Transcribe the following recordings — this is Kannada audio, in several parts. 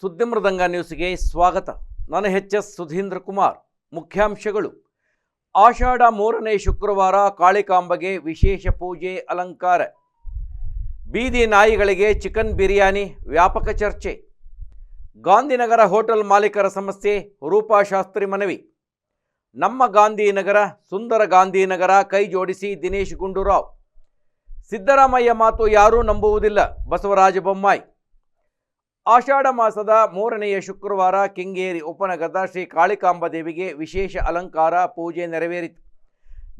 ಸುದ್ದಿ ಮೃದಂಗ ನ್ಯೂಸ್ಗೆ ಸ್ವಾಗತ. ನಾನು ಎಚ್ ಎಸ್ ಸುಧೀಂದ್ರ ಕುಮಾರ್. ಮುಖ್ಯಾಂಶಗಳು. ಆಷಾಢ ಮೂರನೇ ಶುಕ್ರವಾರ ಕಾಳಿಕಾಂಬಗೆ ವಿಶೇಷ ಪೂಜೆ ಅಲಂಕಾರ. ಬೀದಿ ನಾಯಿಗಳಿಗೆ ಚಿಕನ್ ಬಿರಿಯಾನಿ ವ್ಯಾಪಕ ಚರ್ಚೆ. ಗಾಂಧಿನಗರ ಹೋಟೆಲ್ ಮಾಲೀಕರ ಸಮಸ್ಯೆ, ರೂಪಾಶಾಸ್ತ್ರಿ ಮನವಿ. ನಮ್ಮ ಗಾಂಧಿನಗರ, ಸುಂದರ ಗಾಂಧಿನಗರ ಕೈ ಜೋಡಿಸಿ ದಿನೇಶ್ ಗುಂಡೂರಾವ್. ಸಿದ್ದರಾಮಯ್ಯ ಮಾತು ಯಾರೂ ನಂಬುವುದಿಲ್ಲ. ಬಸವರಾಜ ಬೊಮ್ಮಾಯಿ. ಆಷಾಢ ಮಾಸದ ಮೂರನೆಯ ಶುಕ್ರವಾರ ಕೆಂಗೇರಿ ಉಪನಗರದ ಶ್ರೀ ಕಾಳಿಕಾಂಬ ದೇವಿಗೆ ವಿಶೇಷ ಅಲಂಕಾರ, ಪೂಜೆ ನೆರವೇರಿತು.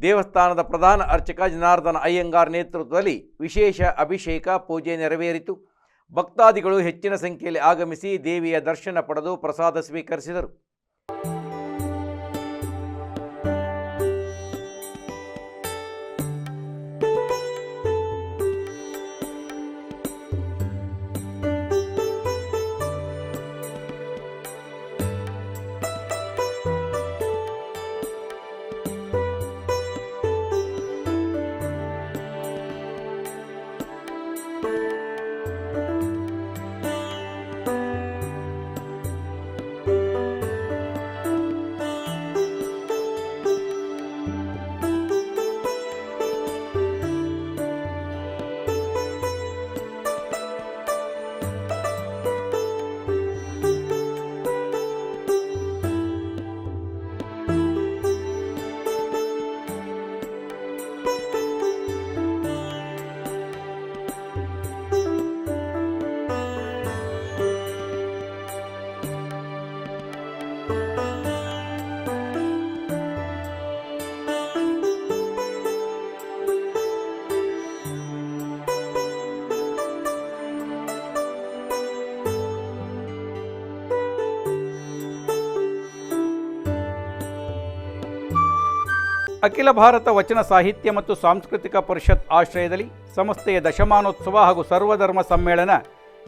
ದೇವಸ್ಥಾನದ ಪ್ರಧಾನ ಅರ್ಚಕ ಜನಾರ್ದನ ಅಯ್ಯಂಗಾರ್ ನೇತೃತ್ವದಲ್ಲಿ ವಿಶೇಷ ಅಭಿಷೇಕ, ಪೂಜೆ ನೆರವೇರಿತು. ಭಕ್ತಾದಿಗಳು ಹೆಚ್ಚಿನ ಸಂಖ್ಯೆಯಲ್ಲಿ ಆಗಮಿಸಿ ದೇವಿಯ ದರ್ಶನ ಪಡೆದು ಪ್ರಸಾದ ಸ್ವೀಕರಿಸಿದರು. ಅಖಿಲ ಭಾರತ ವಚನ ಸಾಹಿತ್ಯ ಮತ್ತು ಸಾಂಸ್ಕೃತಿಕ ಪರಿಷತ್ ಆಶ್ರಯದಲ್ಲಿ ಸಂಸ್ಥೆಯ ದಶಮಾನೋತ್ಸವ ಹಾಗೂ ಸರ್ವಧರ್ಮ ಸಮ್ಮೇಳನ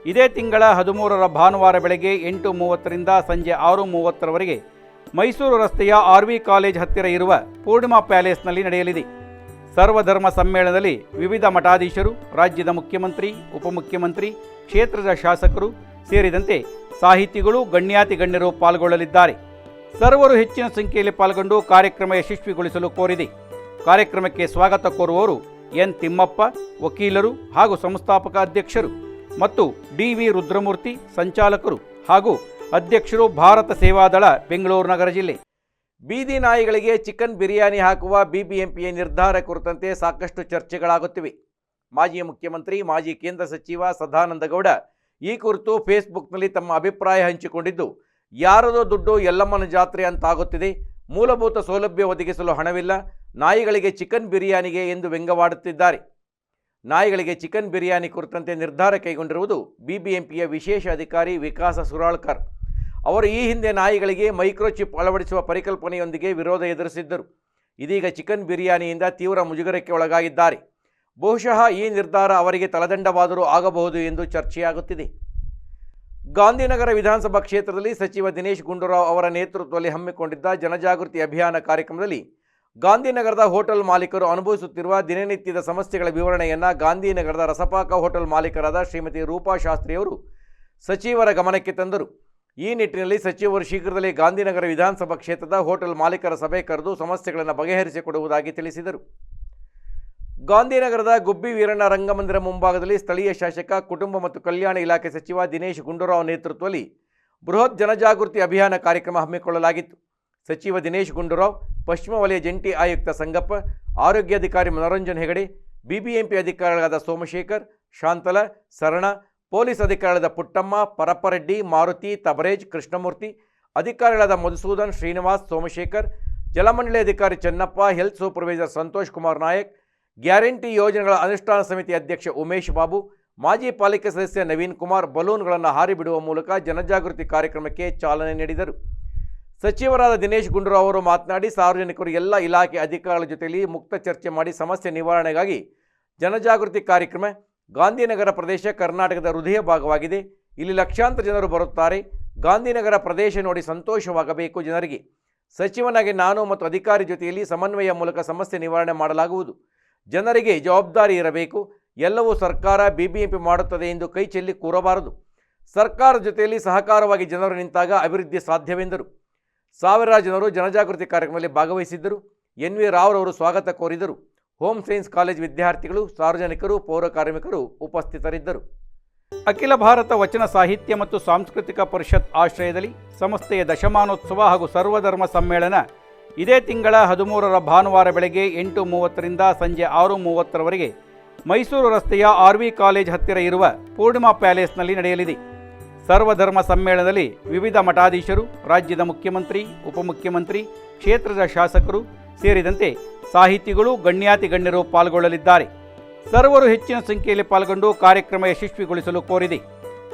ಇದೇ ತಿಂಗಳ ಹದಿಮೂರರ ಭಾನುವಾರ ಬೆಳಗ್ಗೆ ಎಂಟು ಮೂವತ್ತರಿಂದ ಸಂಜೆ ಆರು ಮೂವತ್ತರವರೆಗೆ ಮೈಸೂರು ರಸ್ತೆಯ ಆರ್ ವಿ ಕಾಲೇಜ್ ಹತ್ತಿರ ಇರುವ ಪೂರ್ಣಿಮಾ ಪ್ಯಾಲೇಸ್ನಲ್ಲಿ ನಡೆಯಲಿದೆ. ಸರ್ವಧರ್ಮ ಸಮ್ಮೇಳನದಲ್ಲಿ ವಿವಿಧ ಮಠಾಧೀಶರು, ರಾಜ್ಯದ ಮುಖ್ಯಮಂತ್ರಿ, ಉಪಮುಖ್ಯಮಂತ್ರಿ, ಕ್ಷೇತ್ರದ ಶಾಸಕರು ಸೇರಿದಂತೆ ಸಾಹಿತಿಗಳು, ಗಣ್ಯಾತಿ ಗಣ್ಯರು ಪಾಲ್ಗೊಳ್ಳಲಿದ್ದಾರೆ. ಸರ್ವರು ಹೆಚ್ಚಿನ ಸಂಖ್ಯೆಯಲ್ಲಿ ಪಾಲ್ಗೊಂಡು ಕಾರ್ಯಕ್ರಮ ಯಶಸ್ವಿಗೊಳಿಸಲು ಕೋರಿದೆ. ಕಾರ್ಯಕ್ರಮಕ್ಕೆ ಸ್ವಾಗತ ಕೋರುವವರು ಎನ್. ತಿಮ್ಮಪ್ಪ, ವಕೀಲರು ಹಾಗೂ ಸಂಸ್ಥಾಪಕ ಅಧ್ಯಕ್ಷರು ಮತ್ತು ಡಿ. ವಿ. ರುದ್ರಮೂರ್ತಿ, ಸಂಚಾಲಕರು ಹಾಗೂ ಅಧ್ಯಕ್ಷರು ಭಾರತ ಸೇವಾದಳ ಬೆಂಗಳೂರು ನಗರ ಜಿಲ್ಲೆ. ಬೀದಿ ನಾಯಿಗಳಿಗೆ ಚಿಕನ್ ಬಿರಿಯಾನಿ ಹಾಕುವ ಬಿಬಿಎಂಪಿಯ ನಿರ್ಧಾರ ಕುರಿತಂತೆ ಸಾಕಷ್ಟು ಚರ್ಚೆಗಳಾಗುತ್ತಿವೆ. ಮಾಜಿ ಮುಖ್ಯಮಂತ್ರಿ, ಮಾಜಿ ಕೇಂದ್ರ ಸಚಿವ ಸದಾನಂದಗೌಡ ಈ ಕುರಿತು ಫೇಸ್ಬುಕ್ನಲ್ಲಿ ತಮ್ಮ ಅಭಿಪ್ರಾಯ ಹಂಚಿಕೊಂಡಿದ್ದು ಯಾರದೋ ದುಡ್ಡು ಎಲ್ಲಮ್ಮನ ಜಾತ್ರೆ ಅಂತಾಗುತ್ತಿದೆ. ಮೂಲಭೂತ ಸೌಲಭ್ಯ ಒದಗಿಸಲು ಹಣವಿಲ್ಲ. ನಾಯಿಗಳಿಗೆ ಚಿಕನ್ ಬಿರಿಯಾನಿಗೆ ಎಂದು ವ್ಯಂಗ್ಯವಾಡುತ್ತಿದ್ದಾರೆ. ನಾಯಿಗಳಿಗೆ ಚಿಕನ್ ಬಿರಿಯಾನಿ ಕುರಿತಂತೆ ನಿರ್ಧಾರ ಕೈಗೊಂಡಿರುವುದು ಬಿಬಿಎಂಪಿಯ ವಿಶೇಷ ಅಧಿಕಾರಿ ವಿಕಾಸ ಸುರಾಳ್ಕರ್. ಅವರು ಈ ಹಿಂದೆ ನಾಯಿಗಳಿಗೆ ಮೈಕ್ರೋಚಿಪ್ ಅಳವಡಿಸುವ ಪರಿಕಲ್ಪನೆಯೊಂದಿಗೆ ವಿರೋಧ ಎದುರಿಸಿದ್ದರು. ಇದೀಗ ಚಿಕನ್ ಬಿರಿಯಾನಿಯಿಂದ ತೀವ್ರ ಮುಜುಗರಕ್ಕೆ ಒಳಗಾಗಿದ್ದಾರೆ. ಬಹುಶಃ ಈ ನಿರ್ಧಾರ ಅವರಿಗೆ ತಲದಂಡವಾದರೂ ಆಗಬಹುದು ಎಂದು ಚರ್ಚೆಯಾಗುತ್ತಿದೆ. ಗಾಂಧಿನಗರ ವಿಧಾನಸಭಾ ಕ್ಷೇತ್ರದಲ್ಲಿ ಸಚಿವ ದಿನೇಶ್ ಗುಂಡೂರಾವ್ ಅವರ ನೇತೃತ್ವದಲ್ಲಿ ಹಮ್ಮಿಕೊಂಡಿದ್ದ ಜನಜಾಗೃತಿ ಅಭಿಯಾನ ಕಾರ್ಯಕ್ರಮದಲ್ಲಿ ಗಾಂಧಿನಗರದ ಹೋಟೆಲ್ ಮಾಲೀಕರು ಅನುಭವಿಸುತ್ತಿರುವ ದಿನನಿತ್ಯದ ಸಮಸ್ಯೆಗಳ ವಿವರಣೆಯನ್ನು ಗಾಂಧಿನಗರದ ರಸಪಾಕ ಹೋಟೆಲ್ ಮಾಲೀಕರಾದ ಶ್ರೀಮತಿ ರೂಪಾ ಶಾಸ್ತ್ರಿಯವರು ಸಚಿವರ ಗಮನಕ್ಕೆ ತಂದರು. ಈ ನಿಟ್ಟಿನಲ್ಲಿ ಸಚಿವರು ಶೀಘ್ರದಲ್ಲೇ ಗಾಂಧಿನಗರ ವಿಧಾನಸಭಾ ಕ್ಷೇತ್ರದ ಹೋಟೆಲ್ ಮಾಲೀಕರ ಸಭೆ ಕರೆದು ಸಮಸ್ಯೆಗಳನ್ನು ಬಗೆಹರಿಸಿಕೊಡುವುದಾಗಿ ತಿಳಿಸಿದರು. ಗಾಂಧಿನಗರದ ಗುಬ್ಬಿ ವೀರಣ್ಣ ರಂಗಮಂದಿರ ಮುಂಭಾಗದಲ್ಲಿ ಸ್ಥಳೀಯ ಶಾಸಕ, ಕುಟುಂಬ ಮತ್ತು ಕಲ್ಯಾಣ ಇಲಾಖೆ ಸಚಿವ ದಿನೇಶ್ ಗುಂಡೂರಾವ್ ನೇತೃತ್ವದಲ್ಲಿ ಬೃಹತ್ ಜನಜಾಗೃತಿ ಅಭಿಯಾನ ಕಾರ್ಯಕ್ರಮ ಹಮ್ಮಿಕೊಳ್ಳಲಾಗಿತ್ತು. ಸಚಿವ ದಿನೇಶ್ ಗುಂಡೂರಾವ್, ಪಶ್ಚಿಮ ವಲಯ ಜಂಟಿ ಆಯುಕ್ತ ಸಂಗಪ್ಪ ಆರೋಗ್ಯಾಧಿಕಾರಿ ಮನೋರಂಜನ್ ಹೆಗಡೆ, ಬಿಬಿಎಂಪಿ ಅಧಿಕಾರಿಗಳಾದ ಸೋಮಶೇಖರ್, ಶಾಂತಲ, ಸರಣ, ಪೊಲೀಸ್ ಅಧಿಕಾರಿಗಳಾದ ಪುಟ್ಟಮ್ಮ, ಪರಪ್ಪರೆಡ್ಡಿ, ಮಾರುತಿ, ತಬರೇಜ್, ಕೃಷ್ಣಮೂರ್ತಿ, ಅಧಿಕಾರಿಗಳಾದ ಮಧುಸೂದನ್ ಶ್ರೀನಿವಾಸ್, ಸೋಮಶೇಖರ್, ಜಲಮಂಡಳಿ ಅಧಿಕಾರಿ Chennappa, health supervisor Santosh Kumar Nayak guarantee ಯೋಜನೆಗಳ ಅನುಷ್ಠಾನ ಸಮಿತಿ ಅಧ್ಯಕ್ಷ ಉಮೇಶ್ ಬಾಬು, ಮಾಜಿ ಪಾಲಿಕೆ ಸದಸ್ಯ ನವೀನ್ ಕುಮಾರ್ ಬಲೂನ್ಗಳನ್ನು ಹಾರಿ ಬಿಡುವ ಮೂಲಕ ಜನಜಾಗೃತಿ ಕಾರ್ಯಕ್ರಮಕ್ಕೆ ಚಾಲನೆ ನೀಡಿದರು. ಸಚಿವರಾದ ದಿನೇಶ್ ಗುಂಡೂರಾವ್ ಅವರು ಮಾತನಾಡಿ, ಸಾರ್ವಜನಿಕರು ಎಲ್ಲ ಇಲಾಖೆ ಅಧಿಕಾರಿಗಳ ಜೊತೆಯಲ್ಲಿ ಮುಕ್ತ ಚರ್ಚೆ ಮಾಡಿ ಸಮಸ್ಯೆ ನಿವಾರಣೆಗಾಗಿ ಜನಜಾಗೃತಿ ಕಾರ್ಯಕ್ರಮ ಗಾಂಧಿನಗರ ಪ್ರದೇಶ ಕರ್ನಾಟಕದ ಹೃದಯ ಭಾಗವಾಗಿದೆ. ಇಲ್ಲಿ ಲಕ್ಷಾಂತರ ಜನರು ಬರುತ್ತಾರೆ. ಗಾಂಧಿನಗರ ಪ್ರದೇಶ ನೋಡಿ ಸಂತೋಷವಾಗಬೇಕು ಜನರಿಗೆ. ಸಚಿವನಾಗಿ ನಾನು ಮತ್ತು ಅಧಿಕಾರಿ ಜೊತೆಯಲ್ಲಿ ಸಮನ್ವಯ ಮೂಲಕ ಸಮಸ್ಯೆ ನಿವಾರಣೆ ಮಾಡಲಾಗುವುದು. ಜನರಿಗೆ ಜವಾಬ್ದಾರಿ ಇರಬೇಕು. ಎಲ್ಲವೂ ಸರ್ಕಾರ ಬಿಬಿಎಂಪಿ ಮಾಡುತ್ತದೆ ಎಂದು ಕೈ ಚೆಲ್ಲಿ ಕೂರಬಾರದು. ಸರ್ಕಾರದ ಜೊತೆಯಲ್ಲಿ ಸಹಕಾರವಾಗಿ ಜನರು ನಿಂತಾಗ ಅಭಿವೃದ್ಧಿ ಸಾಧ್ಯವೆಂದರು. ಸಾವಿರಾರು ಜನರು ಜನಜಾಗೃತಿ ಕಾರ್ಯಕ್ರಮದಲ್ಲಿ ಭಾಗವಹಿಸಿದ್ದರು. ಎನ್ ವಿ ರಾವ್ರವರು ಸ್ವಾಗತ ಕೋರಿದರು. ಹೋಮ್ ಸೈನ್ಸ್ ಕಾಲೇಜ್ ವಿದ್ಯಾರ್ಥಿಗಳು, ಸಾರ್ವಜನಿಕರು, ಪೌರ ಕಾರ್ಮಿಕರು ಉಪಸ್ಥಿತರಿದ್ದರು. ಅಖಿಲ ಭಾರತ ವಚನ ಸಾಹಿತ್ಯ ಮತ್ತು ಸಾಂಸ್ಕೃತಿಕ ಪರಿಷತ್ ಆಶ್ರಯದಲ್ಲಿ ಸಂಸ್ಥೆಯ ದಶಮಾನೋತ್ಸವ ಹಾಗೂ ಸರ್ವಧರ್ಮ ಸಮ್ಮೇಳನ ಇದೇ ತಿಂಗಳ ಹದಿಮೂರರ ಭಾನುವಾರ ಬೆಳಗ್ಗೆ ಎಂಟು ಮೂವತ್ತರಿಂದ ಸಂಜೆ ಆರು ಮೂವತ್ತರವರೆಗೆ ಮೈಸೂರು ರಸ್ತೆಯ ಆರ್ ವಿ ಕಾಲೇಜ್ ಹತ್ತಿರ ಇರುವ ಪೂರ್ಣಿಮಾ ಪ್ಯಾಲೇಸ್ನಲ್ಲಿ ನಡೆಯಲಿದೆ. ಸರ್ವಧರ್ಮ ಸಮ್ಮೇಳನದಲ್ಲಿ ವಿವಿಧ ಮಠಾಧೀಶರು, ರಾಜ್ಯದ ಮುಖ್ಯಮಂತ್ರಿ, ಉಪಮುಖ್ಯಮಂತ್ರಿ, ಕ್ಷೇತ್ರದ ಶಾಸಕರು ಸೇರಿದಂತೆ ಸಾಹಿತಿಗಳು, ಗಣ್ಯಾತಿ ಗಣ್ಯರು ಪಾಲ್ಗೊಳ್ಳಲಿದ್ದಾರೆ. ಸರ್ವರು ಹೆಚ್ಚಿನ ಸಂಖ್ಯೆಯಲ್ಲಿ ಪಾಲ್ಗೊಂಡು ಕಾರ್ಯಕ್ರಮ ಯಶಸ್ವಿಗೊಳಿಸಲು ಕೋರಿದೆ.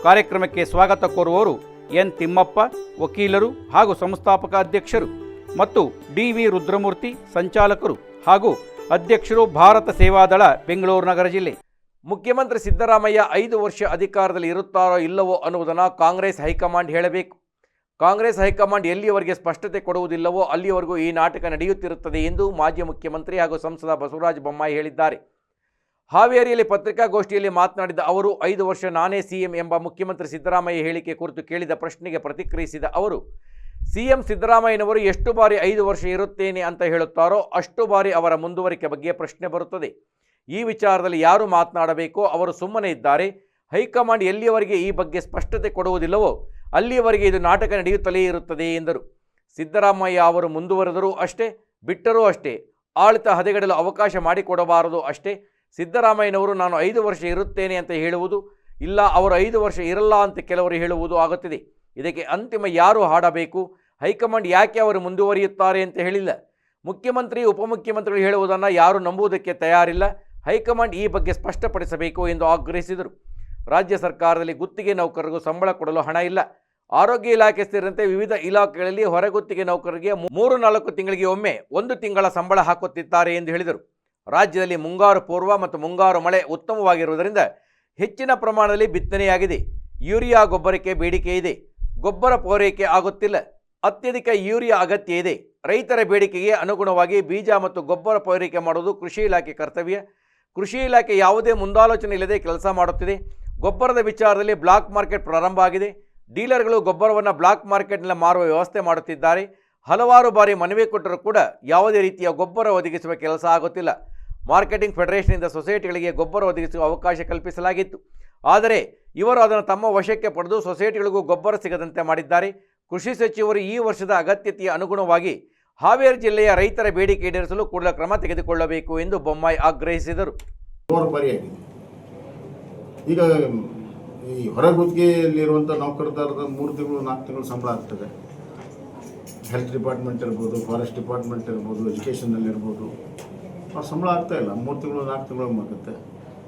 ಕಾರ್ಯಕ್ರಮಕ್ಕೆ ಸ್ವಾಗತ ಕೋರುವವರು ಎನ್ ತಿಮ್ಮಪ್ಪ, ವಕೀಲರು ಹಾಗೂ ಸಂಸ್ಥಾಪಕ ಅಧ್ಯಕ್ಷರು. ಮತ್ತು ಡಿ ವಿ ರುದ್ರಮೂರ್ತಿ, ಸಂಚಾಲಕರು ಹಾಗೂ ಅಧ್ಯಕ್ಷರು ಭಾರತ ಸೇವಾದಳ ಬೆಂಗಳೂರು ನಗರ ಜಿಲ್ಲೆ. ಮುಖ್ಯಮಂತ್ರಿ ಸಿದ್ದರಾಮಯ್ಯ ಐದು ವರ್ಷ ಅಧಿಕಾರದಲ್ಲಿ ಇರುತ್ತಾರೋ ಇಲ್ಲವೋ ಅನ್ನುವುದನ್ನು ಕಾಂಗ್ರೆಸ್ ಹೈಕಮಾಂಡ್ ಹೇಳಬೇಕು. ಕಾಂಗ್ರೆಸ್ ಹೈಕಮಾಂಡ್ ಎಲ್ಲಿಯವರೆಗೆ ಸ್ಪಷ್ಟತೆ ಕೊಡುವುದಿಲ್ಲವೋ ಅಲ್ಲಿಯವರೆಗೂ ಈ ನಾಟಕ ನಡೆಯುತ್ತಿರುತ್ತದೆ ಎಂದು ಮಾಜಿ ಮುಖ್ಯಮಂತ್ರಿ ಹಾಗೂ ಸಂಸದ ಬಸವರಾಜ ಬೊಮ್ಮಾಯಿ ಹೇಳಿದ್ದಾರೆ. ಹಾವೇರಿಯಲ್ಲಿ ಪತ್ರಿಕಾಗೋಷ್ಠಿಯಲ್ಲಿ ಮಾತನಾಡಿದ ಅವರು, ಐದು ವರ್ಷ ನಾನೇ ಸಿಎಂ ಎಂಬ ಮುಖ್ಯಮಂತ್ರಿ ಸಿದ್ದರಾಮಯ್ಯ ಹೇಳಿಕೆ ಕುರಿತು ಕೇಳಿದ ಪ್ರಶ್ನೆಗೆ ಪ್ರತಿಕ್ರಿಯಿಸಿದ ಅವರು ಸಿಎಂ ಸಿದ್ದರಾಮಯ್ಯನವರು ಎಷ್ಟು ಬಾರಿ ಐದು ವರ್ಷ ಇರುತ್ತೇನೆ ಅಂತ ಹೇಳುತ್ತಾರೋ ಅಷ್ಟು ಬಾರಿ ಅವರ ಮುಂದುವರಿಕೆ ಬಗ್ಗೆ ಪ್ರಶ್ನೆ ಬರುತ್ತದೆ. ಈ ವಿಚಾರದಲ್ಲಿ ಯಾರು ಮಾತನಾಡಬೇಕೋ? ಅವರು ಸುಮ್ಮನೆ ಇದ್ದಾರೆ. ಹೈಕಮಾಂಡ್ ಎಲ್ಲಿಯವರೆಗೆ ಈ ಬಗ್ಗೆ ಸ್ಪಷ್ಟತೆ ಕೊಡುವುದಿಲ್ಲವೋ ಅಲ್ಲಿಯವರೆಗೆ ಇದು ನಾಟಕ ನಡೆಯುತ್ತಲೇ ಇರುತ್ತದೆ ಎಂದರು. ಸಿದ್ದರಾಮಯ್ಯ ಅವರು ಮುಂದುವರೆದರೂ ಅಷ್ಟೇ, ಬಿಟ್ಟರೂ ಅಷ್ಟೇ, ಆಳಿತ ಹದೆಗಡಲು ಅವಕಾಶ ಮಾಡಿಕೊಡಬಾರದು ಅಷ್ಟೇ. ಸಿದ್ದರಾಮಯ್ಯನವರು ನಾನು ಐದು ವರ್ಷ ಇರುತ್ತೇನೆ ಅಂತ ಹೇಳುವುದು ಇಲ್ಲ, ಅವರು ಐದು ವರ್ಷ ಇರಲ್ಲ ಅಂತ ಕೆಲವರು ಹೇಳುವುದು ಆಗುತ್ತಿದೆ. ಇದಕ್ಕೆ ಅಂತಿಮ ಯಾರು ಹಾಡಬೇಕು? ಹೈಕಮಾಂಡ್ ಯಾಕೆ ಅವರು ಮುಂದುವರಿಯುತ್ತಾರೆ ಅಂತ ಹೇಳಿಲ್ಲ. ಮುಖ್ಯಮಂತ್ರಿ, ಉಪಮುಖ್ಯಮಂತ್ರಿಗಳು ಹೇಳುವುದನ್ನು ಯಾರು ನಂಬುವುದಕ್ಕೆ ತಯಾರಿಲ್ಲ. ಹೈಕಮಾಂಡ್ ಈ ಬಗ್ಗೆ ಸ್ಪಷ್ಟಪಡಿಸಬೇಕು ಎಂದು ಆಗ್ರಹಿಸಿದರು. ರಾಜ್ಯ ಸರ್ಕಾರದಲ್ಲಿ ಗುತ್ತಿಗೆ ನೌಕರರಿಗೂ ಸಂಬಳ ಕೊಡಲು ಹಣ ಇಲ್ಲ. ಆರೋಗ್ಯ ಇಲಾಖೆ ಸೇರಿದಂತೆ ವಿವಿಧ ಇಲಾಖೆಗಳಲ್ಲಿ ಹೊರಗುತ್ತಿಗೆ ನೌಕರರಿಗೆ ಮೂರು, ನಾಲ್ಕು ತಿಂಗಳಿಗೆ ಒಮ್ಮೆ ಒಂದು ತಿಂಗಳ ಸಂಬಳ ಹಾಕುತ್ತಿದ್ದಾರೆ ಎಂದು ಹೇಳಿದರು. ರಾಜ್ಯದಲ್ಲಿ ಮುಂಗಾರು ಪೂರ್ವ ಮತ್ತು ಮುಂಗಾರು ಮಳೆ ಉತ್ತಮವಾಗಿರುವುದರಿಂದ ಹೆಚ್ಚಿನ ಪ್ರಮಾಣದಲ್ಲಿ ಬಿತ್ತನೆಯಾಗಿದೆ. ಯೂರಿಯಾ, ಗೊಬ್ಬರಕ್ಕೆ ಬೇಡಿಕೆ ಇದೆ. ಗೊಬ್ಬರ ಪೂರೈಕೆ ಆಗುತ್ತಿಲ್ಲ. ಅತ್ಯಧಿಕ ಯೂರಿಯಾ ಅಗತ್ಯ ಇದೆ. ರೈತರ ಬೇಡಿಕೆಗೆ ಅನುಗುಣವಾಗಿ ಬೀಜ ಮತ್ತು ಗೊಬ್ಬರ ಪೂರೈಕೆ ಮಾಡುವುದು ಕೃಷಿ ಇಲಾಖೆ ಕರ್ತವ್ಯ. ಕೃಷಿ ಇಲಾಖೆ ಯಾವುದೇ ಮುಂದಾಲೋಚನೆ ಇಲ್ಲದೆ ಕೆಲಸ ಮಾಡುತ್ತಿದೆ. ಗೊಬ್ಬರದ ವಿಚಾರದಲ್ಲಿ ಬ್ಲಾಕ್ ಮಾರ್ಕೆಟ್ ಪ್ರಾರಂಭ ಆಗಿದೆ. ಡೀಲರ್ಗಳು ಗೊಬ್ಬರವನ್ನು ಬ್ಲಾಕ್ ಮಾರ್ಕೆಟ್ನಲ್ಲಿ ಮಾರುವ ವ್ಯವಸ್ಥೆ ಮಾಡುತ್ತಿದ್ದಾರೆ. ಹಲವಾರು ಬಾರಿ ಮನವಿ ಕೊಟ್ಟರೂ ಕೂಡ ಯಾವುದೇ ರೀತಿಯ ಗೊಬ್ಬರ ಒದಗಿಸುವ ಕೆಲಸ ಆಗುತ್ತಿಲ್ಲ. ಮಾರ್ಕೆಟಿಂಗ್ ಫೆಡರೇಷನ್ನಿಂದ ಸೊಸೈಟಿಗಳಿಗೆ ಗೊಬ್ಬರ ಒದಗಿಸುವ ಅವಕಾಶ ಕಲ್ಪಿಸಲಾಗಿತ್ತು. ಆದರೆ ಇವರು ಅದನ್ನು ತಮ್ಮ ವಶಕ್ಕೆ ಪಡೆದು ಸೊಸೈಟಿಗಳಿಗೂ ಗೊಬ್ಬರ ಸಿಗದಂತೆ ಮಾಡಿದ್ದಾರೆ. ಕೃಷಿ ಸಚಿವರು ಈ ವರ್ಷದ ಅಗತ್ಯತೆಯ ಅನುಗುಣವಾಗಿ ಹಾವೇರಿ ಜಿಲ್ಲೆಯ ರೈತರ ಬೇಡಿಕೆ ಈಡೇರಿಸಲು ಕೂಡಲೇ ಕ್ರಮ ತೆಗೆದುಕೊಳ್ಳಬೇಕು ಎಂದು ಬೊಮ್ಮಾಯಿ ಆಗ್ರಹಿಸಿದರು. ಈಗ ಈ ಹೊರಗುತ್ತಿಗೆಯಲ್ಲಿರುವಂಥ ನೌಕರದಾರದ ಮೂರು ತಿಂಗಳು, ನಾಲ್ಕು ತಿಂಗಳು ಸಂಬಳ ಆಗ್ತದೆ. ಹೆಲ್ತ್ ಡಿಪಾರ್ಟ್ಮೆಂಟ್ ಇರ್ಬೋದು, ಫಾರೆಸ್ಟ್ ಡಿಪಾರ್ಟ್ಮೆಂಟ್ ಇರ್ಬೋದು ಎಜುಕೇಷನಲ್ಲಿರ್ಬೋದು ಆ ಸಂಬಳ ಆಗ್ತಾ ಇಲ್ಲ. ಮೂರು ತಿಂಗಳು, ನಾಲ್ಕು ತಿಂಗಳು ಆಗುತ್ತೆ.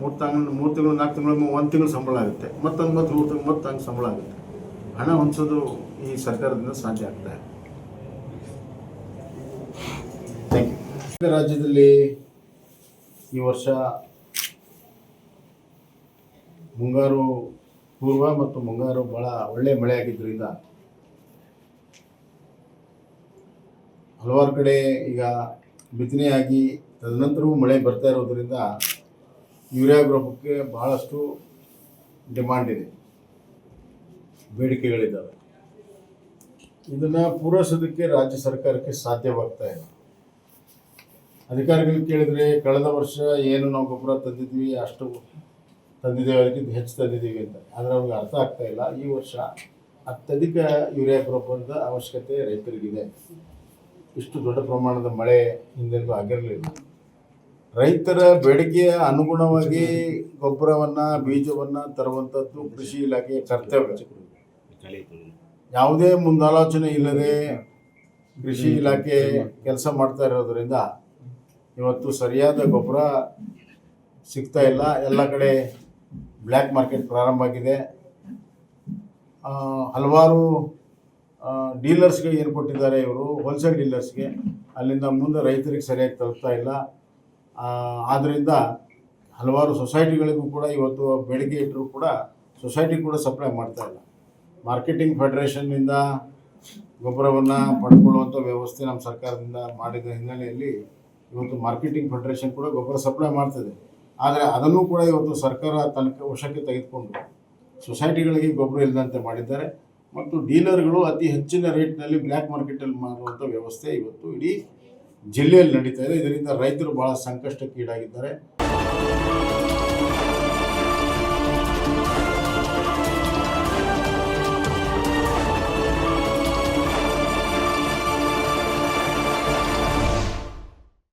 ಮೂರು ತಿಂಗಳು ಮೂರು ತಿಂಗಳು, ನಾಲ್ಕು ತಿಂಗಳು ಒಂದು ತಿಂಗಳು ಸಂಬಳ ಆಗುತ್ತೆ. ಮತ್ತೊಂದು ಮತ್ತು ಮೂರು ತಿಂಗಳು ಮತ್ತೆ ಹಂಗೆ ಸಂಬಳ ಆಗುತ್ತೆ. ಹಣ ಹೊಂದಿಸೋದು ಈ ಸರ್ಕಾರದಿಂದ ಸಾಧ್ಯ ಆಗ್ತಾ ಇದೆ ರಾಜ್ಯದಲ್ಲಿ ಈ ವರ್ಷ ಮುಂಗಾರು ಪೂರ್ವ ಮತ್ತು ಮುಂಗಾರು ಭಾಳ ಒಳ್ಳೆಯ ಮಳೆ ಆಗಿದ್ದರಿಂದ ಹಲವಾರು ಕಡೆ ಈಗ ಬಿತ್ತನೆಯಾಗಿ ತದನಂತರವೂ ಮಳೆ ಬರ್ತಾ ಇರೋದರಿಂದ ಯೂರಿಯಾ ಗೊಬ್ಬರಕ್ಕೆ ಬಹಳಷ್ಟು ಡಿಮಾಂಡ್ ಇದೆ. ಬೇಡಿಕೆಗಳಿದ್ದಾವೆ. ಇದನ್ನು ಪೂರೈಸೋದಕ್ಕೆ ರಾಜ್ಯ ಸರ್ಕಾರಕ್ಕೆ ಸಾಧ್ಯವಾಗ್ತಾ ಇಲ್ಲ. ಅಧಿಕಾರಿಗಳು ಕೇಳಿದರೆ ಕಳೆದ ವರ್ಷ ಏನು ನಾವು ಗೊಬ್ಬರ ತಂದಿದ್ವಿ, ಅಷ್ಟು ತಂದಿದ್ದೇವೆ, ಅದಕ್ಕಿಂತ ಹೆಚ್ಚು ತಂದಿದ್ದೀವಿ ಅಂತ. ಆದರೆ ಅವ್ರಿಗೆ ಅರ್ಥ ಆಗ್ತಾ ಇಲ್ಲ. ಈ ವರ್ಷ ಅತ್ಯಧಿಕ ಯೂರಿಯಾ ಗೊಬ್ಬರದ ಅವಶ್ಯಕತೆ ರೈತರಿಗಿದೆ. ಇಷ್ಟು ದೊಡ್ಡ ಪ್ರಮಾಣದ ಮಳೆ ಹಿಂದೆಂದೂ ಆಗಿರಲಿಲ್ಲ. ರೈತರ ಬೇಡಿಕೆಯ ಅನುಗುಣವಾಗಿ ಗೊಬ್ಬರವನ್ನು, ಬೀಜವನ್ನು ತರುವಂಥದ್ದು ಕೃಷಿ ಇಲಾಖೆಯ ಕರ್ತವ್ಯ. ಯಾವುದೇ ಮುಂದಾಲೋಚನೆ ಇಲ್ಲದೆ ಕೃಷಿ ಇಲಾಖೆ ಕೆಲಸ ಮಾಡ್ತಾ ಇರೋದ್ರಿಂದ ಇವತ್ತು ಸರಿಯಾದ ಗೊಬ್ಬರ ಸಿಗ್ತಾ ಇಲ್ಲ. ಎಲ್ಲ ಕಡೆ ಬ್ಲ್ಯಾಕ್ ಮಾರ್ಕೆಟ್ ಪ್ರಾರಂಭ ಆಗಿದೆ. ಹಲವಾರು ಡೀಲರ್ಸ್ಗೆ ಏನು ಕೊಟ್ಟಿದ್ದಾರೆ ಇವರು ಹೋಲ್ಸೇಲ್ ಡೀಲರ್ಸ್ಗೆ ಅಲ್ಲಿಂದ ಮುಂದೆ ರೈತರಿಗೆ ಸರಿಯಾಗಿ ತಲುಪ್ತಾ ಇಲ್ಲ. ಆದ್ದರಿಂದ ಹಲವಾರು ಸೊಸೈಟಿಗಳಿಗೂ ಕೂಡ ಇವತ್ತು ಬೆಳಗ್ಗೆ ಇಟ್ಟರೂ ಕೂಡ ಸೊಸೈಟಿ ಕೂಡ ಸಪ್ಲೈ ಮಾಡ್ತಾ ಇಲ್ಲ. ಮಾರ್ಕೆಟಿಂಗ್ ಫೆಡರೇಷನ್ನಿಂದ ಗೊಬ್ಬರವನ್ನು ಪಡ್ಕೊಳ್ಳುವಂಥ ವ್ಯವಸ್ಥೆ ನಮ್ಮ ಸರ್ಕಾರದಿಂದ ಮಾಡಿದ ಹಿನ್ನೆಲೆಯಲ್ಲಿ ಇವತ್ತು ಮಾರ್ಕೆಟಿಂಗ್ ಫೆಡರೇಷನ್ ಕೂಡ ಗೊಬ್ಬರ ಸಪ್ಲೈ ಮಾಡ್ತಿದೆ ಆದರೆ ಅದನ್ನು ಕೂಡ ಇವತ್ತು ಸರ್ಕಾರ ತನಕ ವಶಕ್ಕೆ ತೆಗೆದುಕೊಂಡು ಸೊಸೈಟಿಗಳಿಗೆ ಗೊಬ್ಬರ ಇಲ್ಲದಂತೆ ಮಾಡಿದ್ದಾರೆ. ಮತ್ತು ಡೀಲರ್ಗಳು ಅತಿ ಹೆಚ್ಚಿನ ರೇಟ್ನಲ್ಲಿ ಬ್ಲ್ಯಾಕ್ ಮಾರ್ಕೆಟಲ್ಲಿ ಮಾಡುವಂಥ ವ್ಯವಸ್ಥೆ ಇವತ್ತು ಇಡೀ ಜಿಲ್ಲೆಯಲ್ಲಿ ನಡೀತಾ ಇದೆ. ಇದರಿಂದ ರೈತರು ಬಹಳ ಸಂಕಷ್ಟಕ್ಕೀಡಾಗಿದ್ದಾರೆ.